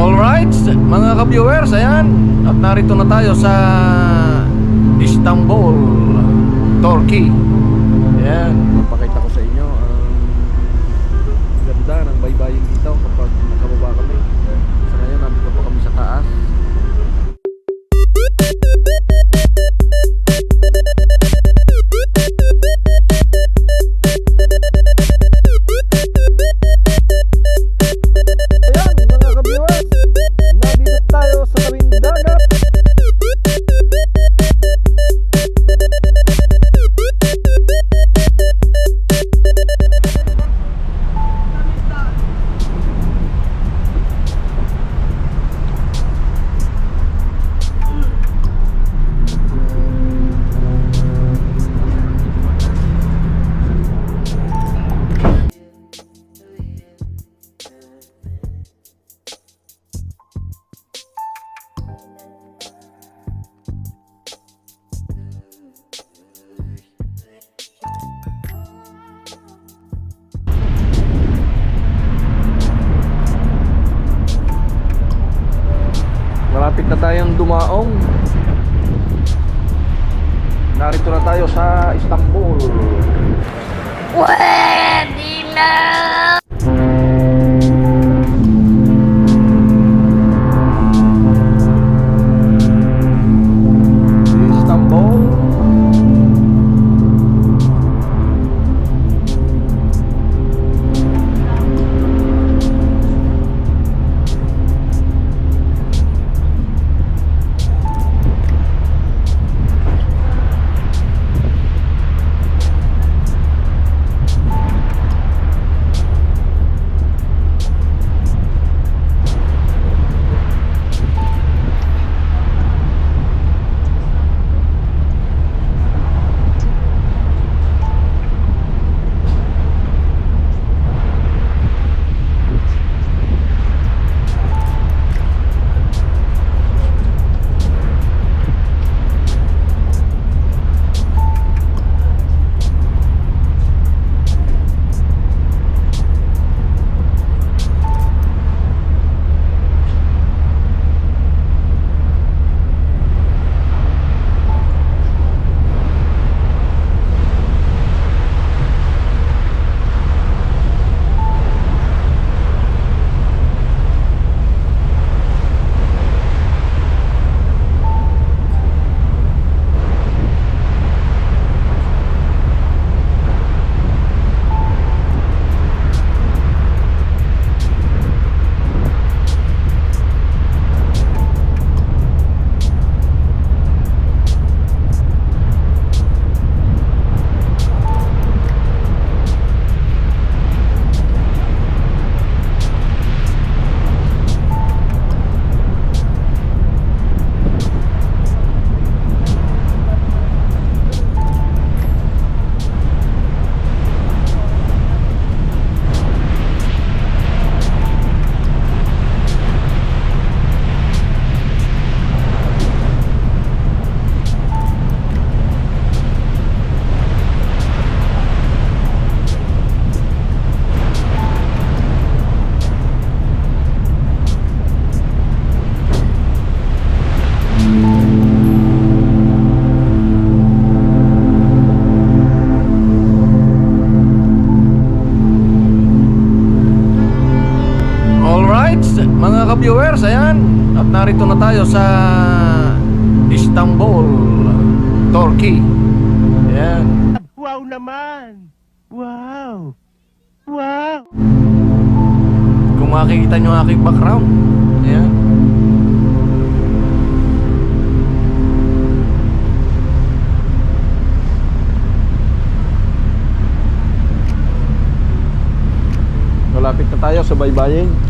Alright, mga ka-viewers, ayan. At narito na tayo sa Istanbul, Turkey. Ayan, papakita na tayong dumaong. Narito na tayo sa Istanbul. Pwede na! Mga ka-viewers, ayan. At narito na tayo sa Istanbul, Turkey. Ayan. Wow naman! Wow! Wow! Kung makikita nyo aking background. Ayan. Malapit na tayo sa baybayin.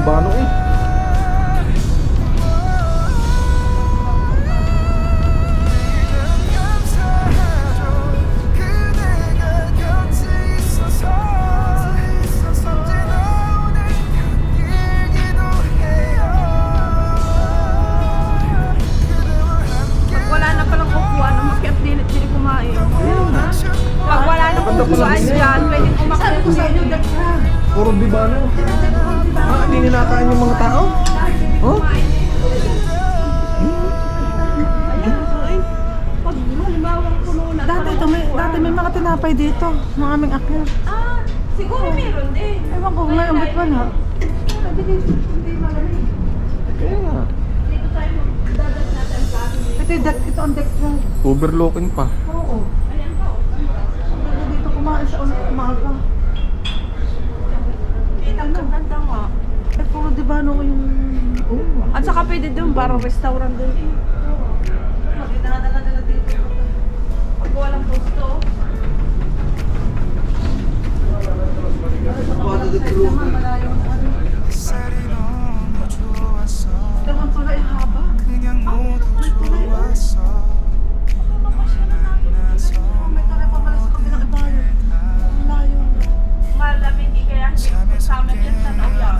Tibano eh. Hindi ninakain yung mga tao? Oh? Dati, ito, may, dati may mga tinapay dito. Mga aming akyat. Ah, siguro meron din. Ewan ko, ngayon ba't wala? Kaya nga. Dito tayo magdadat natin ang dito. Ito, yung deck, ito ang deck 12. Overlooking pa. Oo. Ayan pa, oh. Dito kumain sa umaga. Kita ang ganda nga. Albano ko yung... Oh. At saka pwede doon, parang restaurant doon eh. Maganda na dala-dala dito. Pag walang posto. Paano the crew? Ito ano. pala yung haba. Malamig ikaya, sa amin yan, tanaw yan.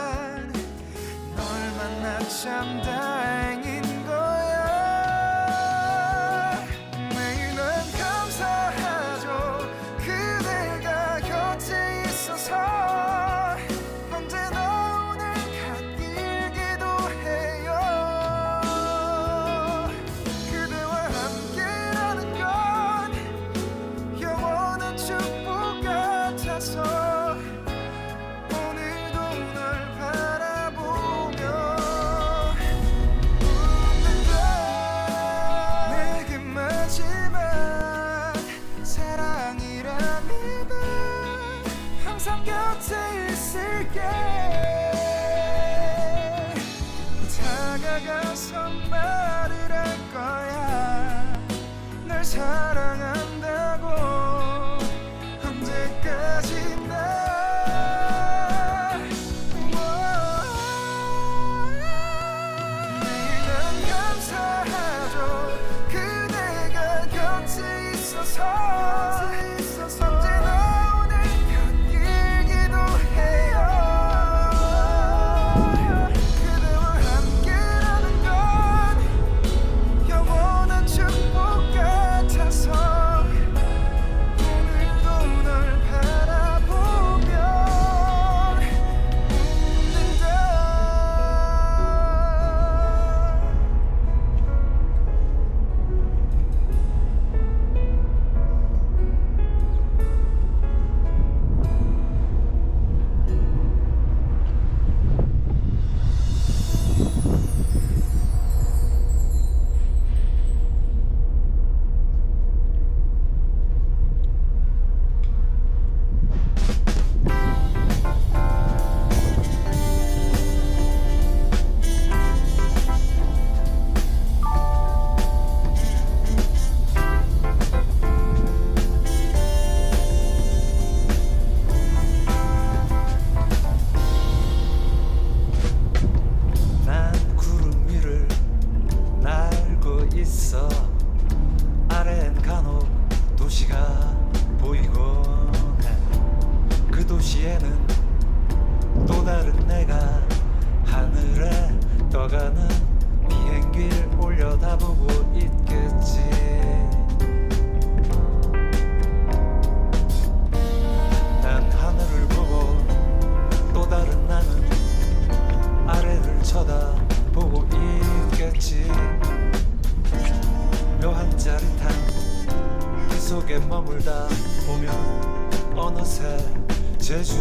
난 참 다행이 속에 머물다 보면 어느새 제주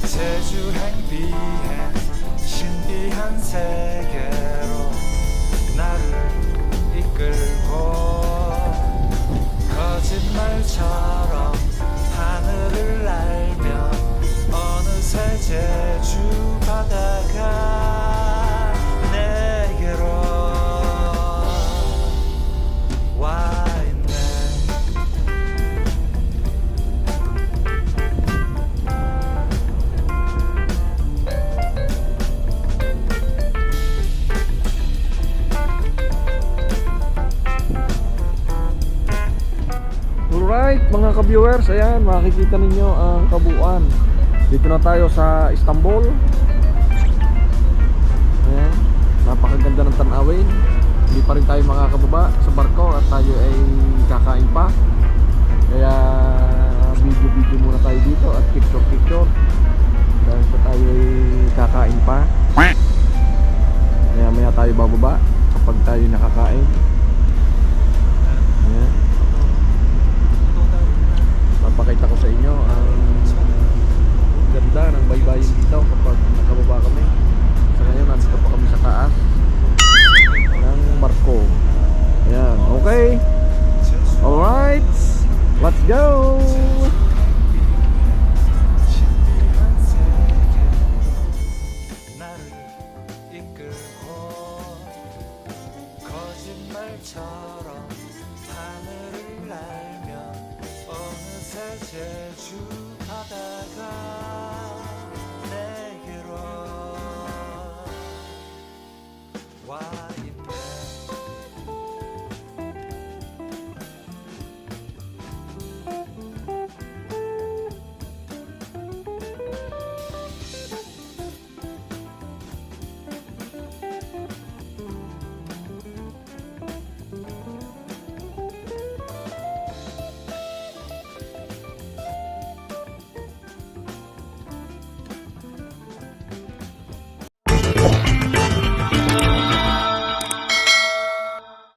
제주 행 비행 신비한 세계로 나를 이끌고 거짓말처럼 하늘을 날며 어느새 제주 바다가 mga ka-viewers, ayan makikita ninyo ang kabuuan. Dito na tayo sa Istanbul. Ayan, napakaganda ng tanawin. Hindi pa rin tayo makakababa sa barko